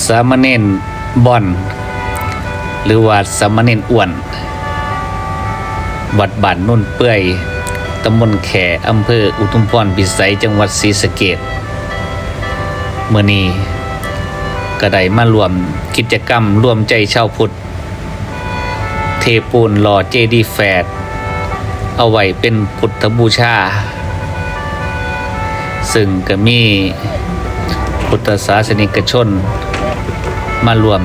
สามเณรบอน หรือว่าสามเณรอ้วนวัดบ้านนุ่นเปื่อยตำบลแขอำเภออุทุมพรพิสัยจังหวัดศรีสะเกดเมื่อนี้ก็ได้มารวมกิจกรรมร่วมใจชาวพุทธ เทปูนหล่อเจดีแฝด เอาไว้เป็นพุทธบูชา ซึ่งก็มีพุทธศาสนิกชน มารวม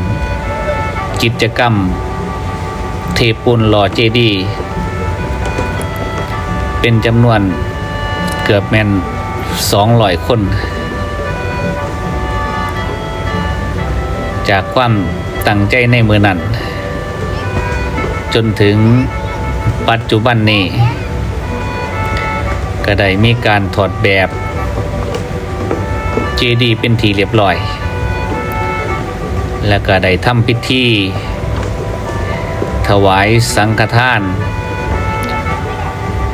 กิจกรรม เทปูนหล่อเจดี เป็นจำนวนเกือบแมนสองร้อยคน จากความตั้งใจในมือนั้น จนถึงปัจจุบันนี้ ก็ได้มีการถอดแบบ เจดีเป็นทีเรียบร้อย และก็ได้ทำพิธี ถวายสังฆทาน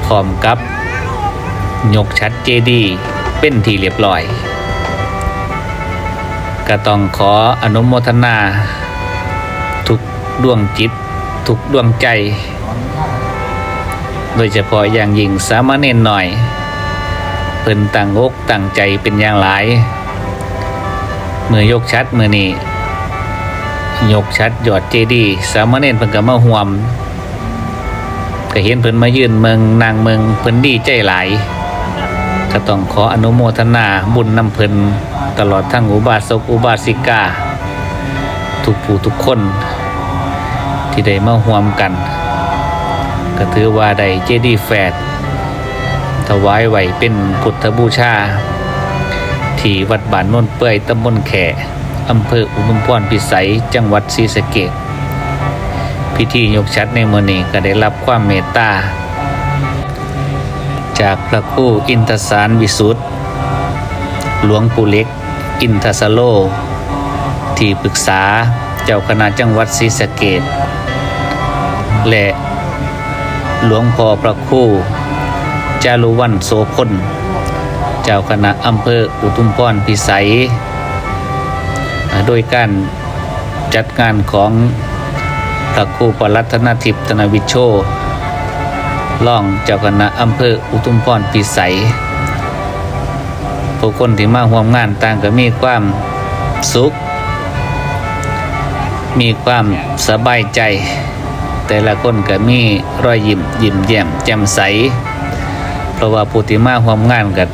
พร้อมกับยกชัดเจดีย์เป็นทีเรียบร้อย ก็ต้องขออนุโมทนา ทุกดวงจิต ทุกดวงใจ โดยเฉพาะอย่างยิ่งสามเณรหน่อย เพิ่นตั้งอกตั้งใจเป็นอย่างหลายเมื่อยกชัดมือนี้ ยกชัดยอดเจดีสามเณรเพิ่นก็มาห่วม ก็เห็นเพิ่นมายืนเมืองนางเมืองเพิ่นดีใจหลายก็ต้องขออนุโมทนาบุญนำเพิ่นตลอดทั้งอุบาสกอุบาสิกา ทุกผู้ทุกคน ที่ได้มาห่วมกัน ก็ถือว่าได้เจดีแฝดถวายไหวเป็นพุทธบูชา ที่วัดบ้านนนเปื่อยตำบลแข อำเภออุทุมพรพิสัย จังหวัดศรีสะเกษพิธียกชัดในมือนี้ก็ได้รับความเมตตา จากพระครู่อินทสารวิสุทธ์หลวงปู่เล็ก อินทสโล ที่ปรึกษาเจ้าคณะจังหวัดศรีสะเกษและหลวงพ่อพระครู่จารุวันโสพลเจ้าคณะอำเภออุทุมพรพิสัย โดยการจัดงานของพระคูปรัตนทิพย์ธนวิชโชล่องเจ้าคณะอำเภออุทุมพรพิสัยผู้คนที่มาร่วมงานต่างก็มีความสุข มีความสบายใจ แต่ละคนก็มีรอยยิ้มยิ้มแย้มแจ่มใส เพราะว่าผู้ที่มาร่วมงานกับ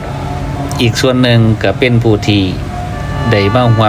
อีกส่วนหนึ่งก็เป็นผู้ที่ได้มาร่วม